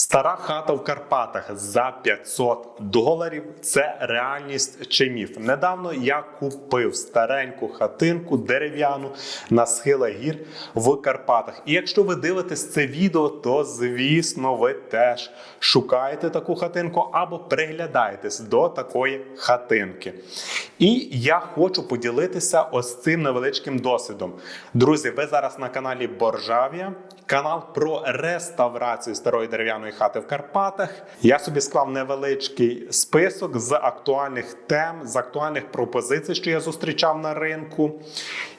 Стара хата в Карпатах за 500 доларів це реальність чи міф. Недавно я купив стареньку хатинку дерев'яну на схилах гір в Карпатах. І якщо ви дивитесь це відео, то звісно ви теж шукаєте таку хатинку або приглядаєтесь до такої хатинки. І я хочу поділитися ось цим невеличким досвідом. Друзі, ви зараз на каналі Боржавія. Канал про реставрацію старої дерев'яної хати в Карпатах. Я собі склав невеличкий список з актуальних тем, з актуальних пропозицій, що я зустрічав на ринку,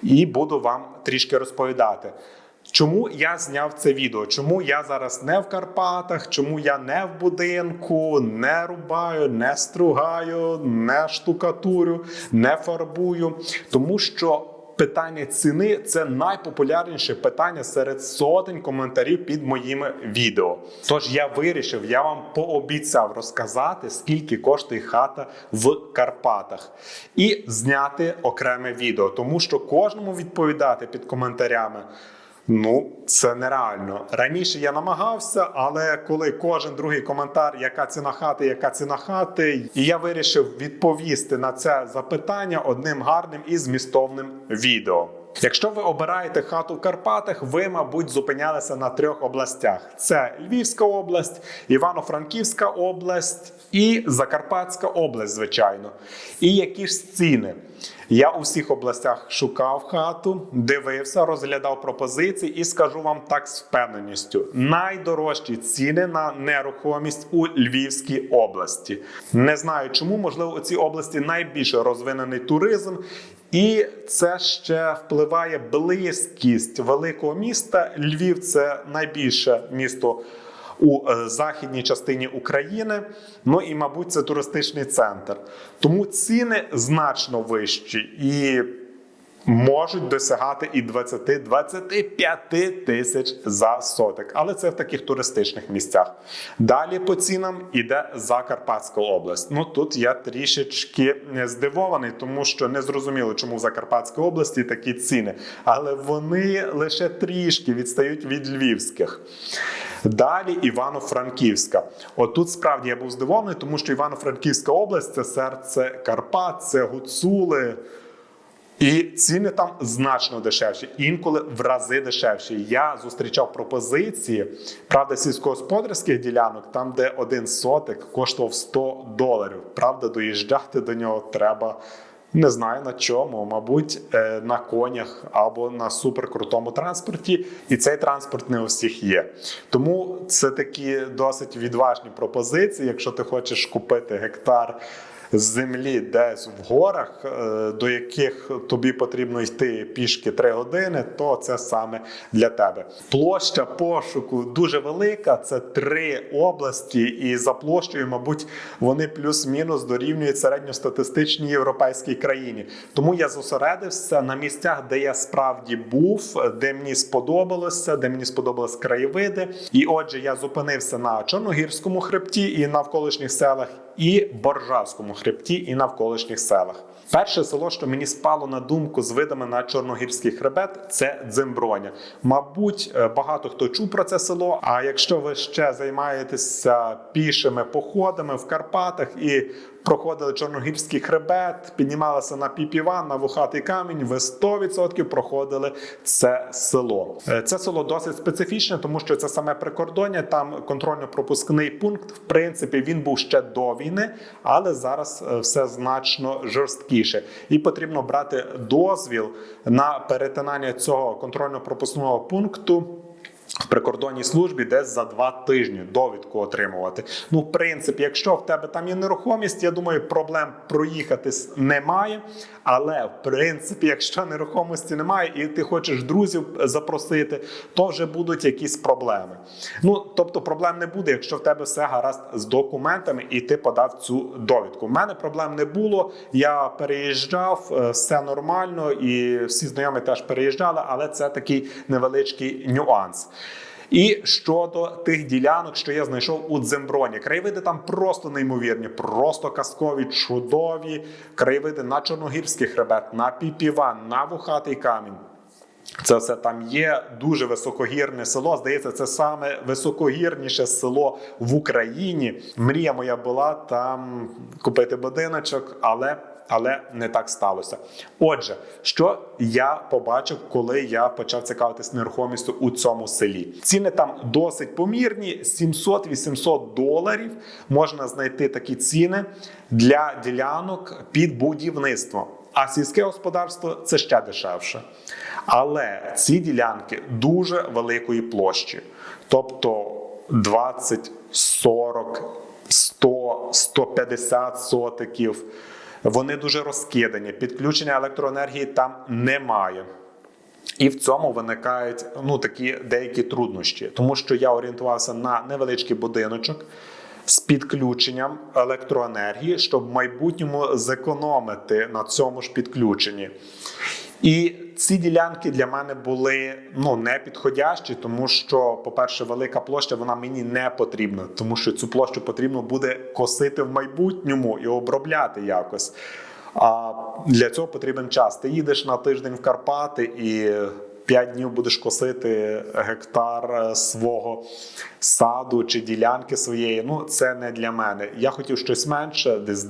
і буду вам трішки розповідати. Чому я зняв це відео? Чому я зараз не в Карпатах? Чому я не в будинку, не рубаю, не стругаю, не штукатурю, не фарбую? Тому що питання ціни це найпопулярніше питання серед сотень коментарів під моїми відео. Тож я вирішив, я вам пообіцяв розказати, скільки коштує хата в Карпатах, і зняти окреме відео, тому що кожному відповідати під коментарями. Ну, це нереально. Раніше я намагався, але коли кожен другий коментар, яка ціна хати, яка ціна хати, і я вирішив відповісти на це запитання одним гарним і змістовним відео. Якщо ви обираєте хату в Карпатах, ви, мабуть, зупинялися на трьох областях: це Львівська область, Івано-Франківська область і Закарпатська область, звичайно. І які ж ціни? Я у всіх областях шукав хату, дивився, розглядав пропозиції і скажу вам так з впевненістю: найдорожчі ціни на нерухомість у Львівській області. Не знаю чому, можливо, у цій області найбільше розвинений туризм. І це ще впливає близькість великого міста. Львів це найбільше місто у е, західній частині України. Ну і, мабуть, це туристичний центр. Тому ціни значно вищі і можуть досягати і 20-25 тисяч за сотик. Але це в таких туристичних місцях. Далі по цінам іде Закарпатська область. Ну тут я трішечки здивований, тому що не зрозуміло, чому в Закарпатській області такі ціни. Але вони лише трішки відстають від львівських. Далі Івано-Франківська. Отут справді я був здивований, тому що Івано-Франківська область це серце Карпат, це гуцули. І ціни там значно дешевші, інколи в рази дешевші. Я зустрічав пропозиції, правда, сільськогосподарських ділянок, там, де один сотик коштував 100 доларів. Правда, доїжджати до нього треба. Не знаю на чому, мабуть, е, на конях або на суперкрутому транспорті, і цей транспорт не у всіх є. Тому це такі досить відважні пропозиції. Якщо ти хочеш купити гектар землі десь в горах, е, до яких тобі потрібно йти пішки 3 години, то це саме для тебе. Площа пошуку дуже велика. Це три області, і за площею, мабуть, вони плюс-мінус дорівнюють середньостатистичній європейській країні. Тому я зосередився на місцях, де я справді був, де мені сподобалося, де мені сподобались краєвиди. І отже, я зупинився на Чорногірському хребті і навколишніх селах і Боржавському хребті і навколишніх селах. Перше село, що мені спало на думку з видами на Чорногірський хребет, це Дземброня. Мабуть, е, багато хто чув про це село. А якщо ви ще займаєтеся пішими походами в Карпатах і проходили Чорногірський хребет, піднімалися на піпіван, на вухатий камінь, ви 100% проходили це село. Е, Це село досить специфічне, тому що це саме прикордоння. Там контрольно-пропускний пункт. В принципі, він був ще до війни, але зараз е, все значно жорсткіше. І потрібно брати дозвіл на перетинання цього контрольно-пропускного пункту. В прикордонній службі десь за два тижні довідку отримувати. Ну, в принципі, якщо в тебе там є нерухомість, я думаю, проблем проїхатись немає. Але в принципі, якщо нерухомості немає, і ти хочеш друзів запросити, то вже будуть якісь проблеми. Ну тобто, проблем не буде, якщо в тебе все гаразд з документами, і ти подав цю довідку. У мене проблем не було. Я переїжджав, е, все нормально, і всі знайомі теж переїжджали, але це такий невеличкий нюанс. І щодо тих ділянок, що я знайшов у Дземброні, краєвиди там просто неймовірні, просто казкові, чудові краєвиди на Чорногірський хребет, на Піпіван, на Вухатий камінь. Це все там є дуже високогірне село. Здається, це саме високогірніше село в Україні. Мрія моя була там купити будиночок, але. Але не так сталося. Отже, що я побачив, коли я почав цікавитись нерухомістю у цьому селі. Ціни там досить помірні: 700-800 доларів можна знайти такі ціни для ділянок під будівництво. А сільське господарство це ще дешевше. Але ці ділянки дуже великої площі, тобто 20, 40, 100, 150 сотиків. Вони дуже розкидані. Підключення електроенергії там немає. І в цьому виникають ну, такі деякі труднощі, тому що я орієнтувався на невеличкий будиночок з підключенням електроенергії, щоб в майбутньому зекономити на цьому ж підключенні. І ці ділянки для мене були ну не підходящі, тому що, по-перше, велика площа вона мені не потрібна, тому що цю площу потрібно буде косити в майбутньому і обробляти якось. А для цього потрібен час. Ти їдеш на тиждень в Карпати і 5 днів будеш косити гектар свого саду чи ділянки своєї. Ну, це не для мене. Я хотів щось менше, десь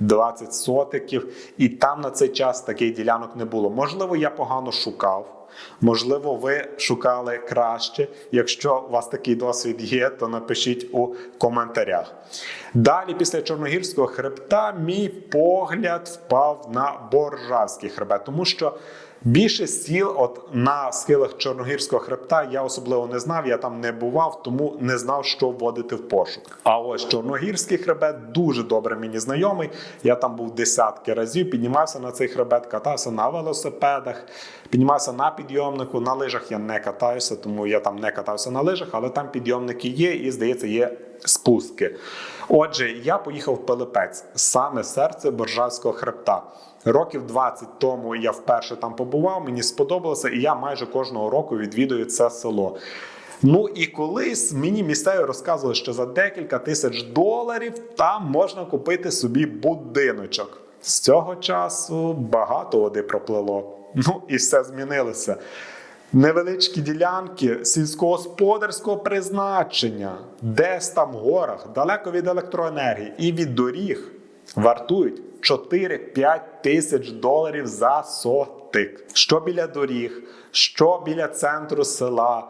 10-20 сотиків, і там на цей час таких ділянок не було. Можливо, я погано шукав. Можливо, ви шукали краще. Якщо у вас такий досвід є, то напишіть у коментарях. Далі, після Чорногірського хребта, мій погляд впав на Боржавський хребет, тому що більше сіл, от на схилах Чорногірського хребта, я особливо не знав, я там не бував, тому не знав, що вводити в пошук. А ось Чорногірський хребет дуже добре мені знайомий. Я там був десятки разів, піднімався на цей хребет, катався на велосипедах, піднімався на підйомнику. На лижах я не катаюся, тому я там не катався на лижах, але там підйомники є і, здається, є спуски. Отже, я поїхав в Пилипець, саме серце Боржавського хребта. Років 20 тому я вперше там побував, мені сподобалося, і я майже кожного року відвідую це село. Ну і колись мені місцеві розказували, що за декілька тисяч доларів там можна купити собі будиночок. З цього часу багато води проплило. Ну і все змінилося. Невеличкі ділянки сільськогосподарського призначення, десь там в горах, далеко від електроенергії і від доріг вартують 4-5 тисяч доларів за сотик. Що біля доріг, що біля центру села,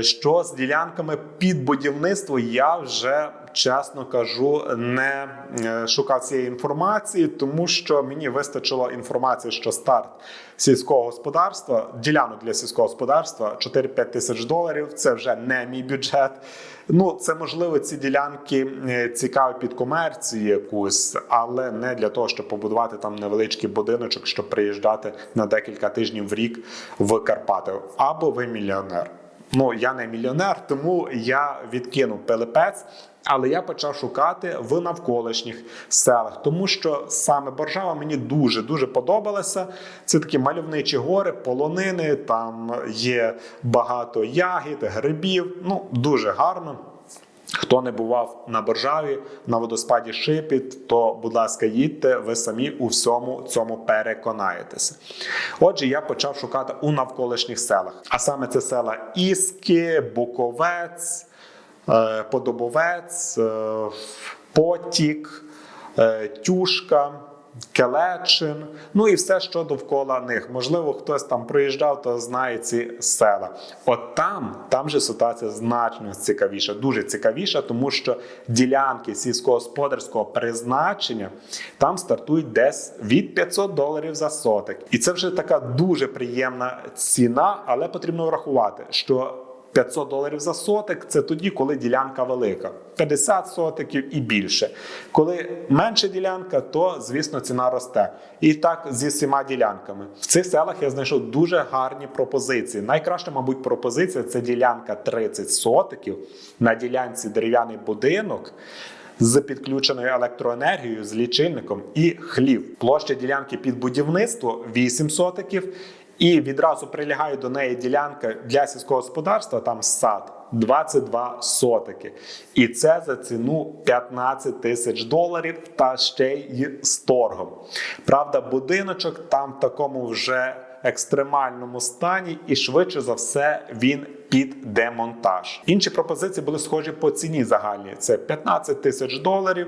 що з ділянками під будівництво, я вже чесно кажу, не е, шукав цієї інформації, тому що мені вистачило інформації, що старт сільського господарства, ділянок для сільського господарства 4-5 тисяч доларів. Це вже не мій бюджет. Ну, це можливо, ці ділянки е, цікаві під комерцію якусь, але не для того, щоб побудувати там невеличкий будиночок, щоб приїжджати на декілька тижнів в рік в Карпати. Або ви мільйонер. Ну, я не мільйонер, тому я відкинув пелепець. але я почав шукати в навколишніх селах, тому що саме Боржава мені дуже дуже подобалася. Це такі мальовничі гори, полонини, там є багато ягід, грибів. Ну, дуже гарно. Хто не бував на Боржаві, на водоспаді Шипіт, то, будь ласка, їдьте, ви самі у всьому цьому переконаєтеся. Отже, я почав шукати у навколишніх селах. А саме це села Іски, Буковець, е, Подобовець, е, Потік, е, Тюшка. Келечин, ну і все, що довкола них. Можливо, хтось там приїжджав, то знає ці села. От там, там же ситуація значно цікавіша, дуже цікавіша, тому що ділянки сільськогосподарського призначення там стартують десь від 500 доларів за сотик. І це вже така дуже приємна ціна, але потрібно врахувати, що 500 доларів за сотик це тоді, коли ділянка велика, 50 сотиків і більше. Коли менша ділянка, то звісно ціна росте. І так зі всіма ділянками. В цих селах я знайшов дуже гарні пропозиції. Найкраща, мабуть, пропозиція це ділянка 30 сотиків на ділянці дерев'яний будинок. З підключеною електроенергією, з лічильником і хлів. Площа ділянки під будівництво 8 сотиків, і відразу прилягає до неї ділянка для сільського господарства, там сад 22 сотики. І це за ціну 15 тисяч доларів та ще й з торгом. Правда, будиночок там в такому вже екстремальному стані, і швидше за все він під демонтаж. Інші пропозиції були схожі по ціні загальній: це 15 тисяч доларів.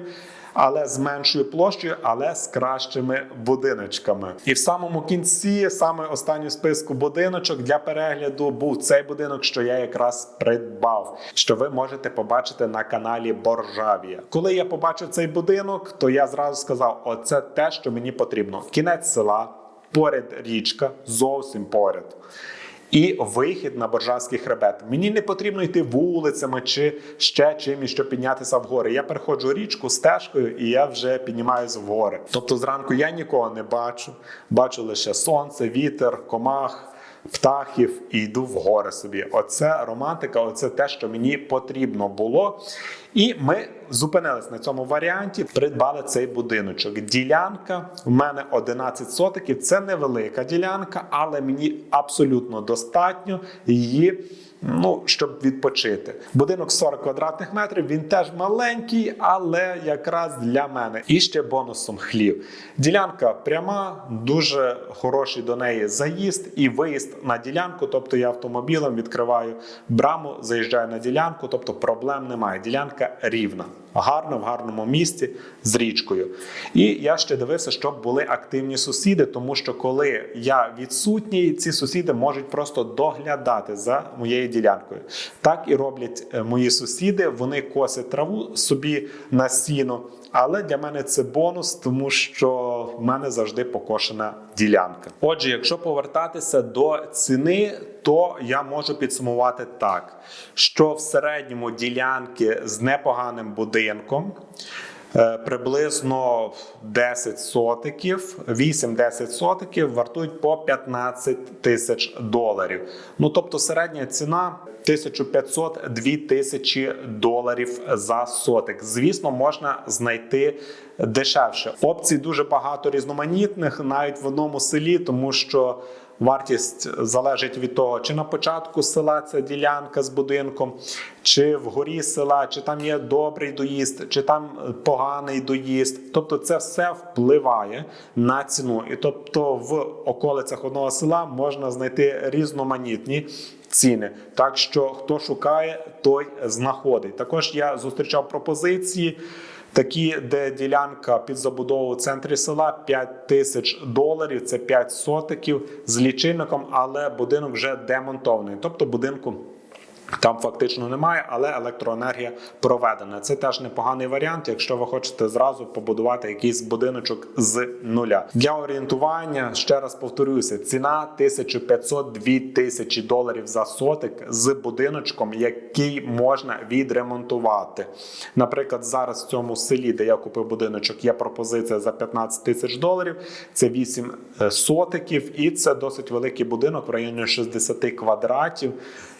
Але з меншою площею, але з кращими будиночками. І в самому кінці, саме останню списку будиночок для перегляду був цей будинок, що я якраз придбав, що ви можете побачити на каналі Боржавія. Коли я побачив цей будинок, то я зразу сказав: оце те, що мені потрібно. Кінець села, поряд річка, зовсім поряд. І вихід на Боржавський хребет. Мені не потрібно йти вулицями чи ще чимось, щоб піднятися в гори. Я переходжу річку стежкою і я вже піднімаюся в гори. Тобто зранку я нікого не бачу, бачу лише сонце, вітер, комах. Птахів і йду в гори собі. Оце романтика, оце те, що мені потрібно було. І ми зупинились на цьому варіанті, придбали цей будиночок. Ділянка в мене 11 сотиків. Це невелика ділянка, але мені абсолютно достатньо її. Ну, щоб відпочити. Будинок 40 квадратних метрів, він теж маленький, але якраз для мене. І ще бонусом хлів. Ділянка пряма, дуже хороший до неї заїзд і виїзд на ділянку. Тобто я автомобілем відкриваю браму, заїжджаю на ділянку, тобто проблем немає. Ділянка рівна, гарно в гарному місці з річкою. І я ще дивився, щоб були активні сусіди, тому що коли я відсутній, ці сусіди можуть просто доглядати за моєю ділянкою. Так і роблять е, мої сусіди. Вони косять траву собі на сіно. Але для мене це бонус, тому що в мене завжди покошена ділянка. Отже, якщо повертатися до ціни, то я можу підсумувати так, що в середньому ділянки з непоганим будинком. Е, Приблизно 10 сотиків, 8-10 сотиків вартують по 15 тисяч доларів. Ну тобто середня ціна 1500-2000 тисячі доларів за сотик. Звісно, можна знайти дешевше. Опцій дуже багато різноманітних, навіть в одному селі, тому що. Вартість залежить від того, чи на початку села ця ділянка з будинком, чи вгорі села, чи там є добрий доїзд, чи там поганий доїзд. Тобто, це все впливає на ціну. І тобто, в околицях одного села можна знайти різноманітні ціни. Так що хто шукає, той знаходить. Також я зустрічав пропозиції. Такі, де ділянка під забудову в центрі села 5 тисяч доларів, це 5 сотиків з лічильником, але будинок вже демонтований. Тобто будинку там фактично немає, але електроенергія проведена. Це теж непоганий варіант, якщо ви хочете зразу побудувати якийсь будиночок з нуля. Для орієнтування ще раз повторюся: ціна 1500-2000 доларів за сотик з будиночком, який можна відремонтувати. Наприклад, зараз в цьому селі, де я купив будиночок, є пропозиція за 15 тисяч доларів. Це 8 сотиків, і це досить великий будинок в районі 60 квадратів.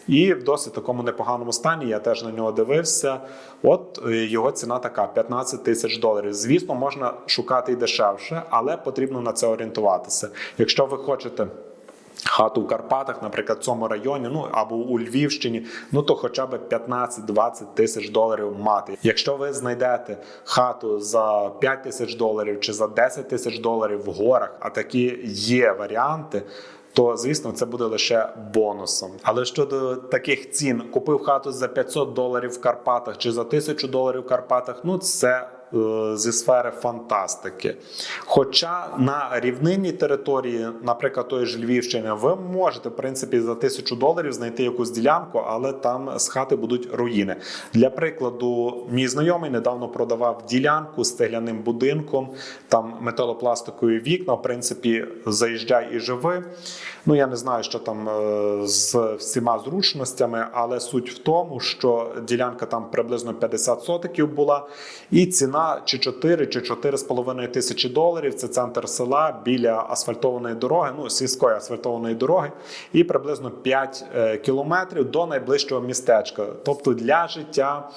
І в досить такому непоганому стані я теж на нього дивився. От е, його ціна така: 15 тисяч доларів. Звісно, можна шукати і дешевше, але потрібно на це орієнтуватися. Якщо ви хочете. Хату в Карпатах, наприклад, в цьому районі, ну або у Львівщині, ну то хоча б 15-20 тисяч доларів мати. Якщо ви знайдете хату за 5 тисяч доларів чи за 10 тисяч доларів в горах, а такі є варіанти. То звісно, це буде лише бонусом. Але щодо таких цін, купив хату за 500 доларів в Карпатах чи за 1000 доларів в Карпатах, ну це зі сфери фантастики. Хоча на рівнинній території, наприклад, тої ж Львівщини, ви можете в принципі за 1000 доларів знайти якусь ділянку, але там з хати будуть руїни. Для прикладу, мій знайомий недавно продавав ділянку з цегляним будинком, там металопластикові вікна. В принципі, заїжджай і живи. Ну я не знаю, що там е, з всіма зручностями, але суть в тому, що ділянка там приблизно 50 сотиків була, і ціна чи 4, чи 4,5 тисячі доларів. Це центр села біля асфальтованої дороги, ну сільської асфальтованої дороги, і приблизно 5 е, кілометрів до найближчого містечка. Тобто для життя.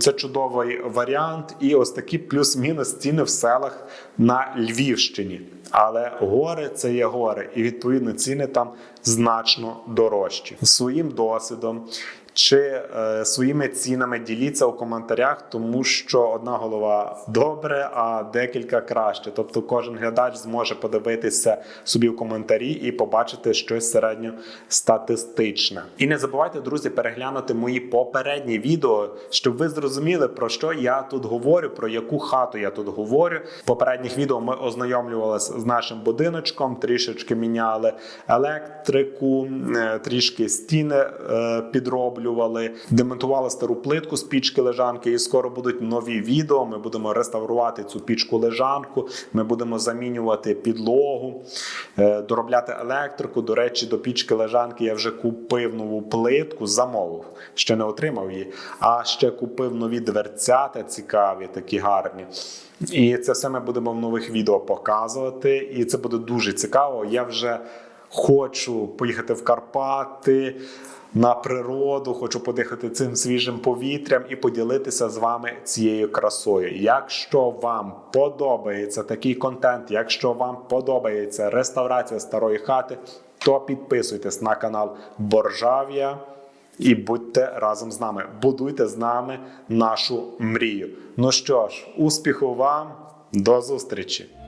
Це чудовий варіант, і ось такі плюс-мінус ціни в селах на Львівщині. Але гори це є гори, і відповідно ціни там значно дорожчі. Своїм досвідом чи е, своїми цінами діліться у коментарях, тому що одна голова добре, а декілька краще. Тобто кожен глядач зможе подивитися собі в коментарі і побачити щось середньостатистичне. І не забувайте, друзі, переглянути мої попередні відео, щоб ви зрозуміли, про що я тут говорю, про яку хату я тут говорю. В попередніх відео ми ознайомлювалися з нашим будиночком, трішечки міняли електрику, е, трішки стіни е, підроблювали, демонтували стару плитку з пічки лежанки. І скоро будуть нові відео. Ми будемо реставрувати цю пічку лежанку. Ми будемо замінювати підлогу, е, доробляти електрику. До речі, до пічки лежанки я вже купив нову плитку, замовив, ще не отримав її. А ще купив нові дверцята, цікаві, такі гарні. І це все ми будемо в нових відео показувати. І це буде дуже цікаво. Я вже хочу поїхати в Карпати. На природу, хочу подихати цим свіжим повітрям і поділитися з вами цією красою. Якщо вам подобається такий контент, якщо вам подобається реставрація старої хати, то підписуйтесь на канал Боржав'я і будьте разом з нами. Будуйте з нами нашу мрію. Ну що ж, успіху вам, до зустрічі!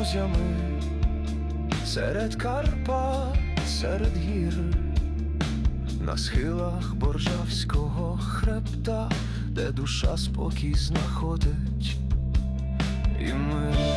Друзями серед Карпат, серед гір, на схилах боржавського хребта, де душа спокій знаходить і ми.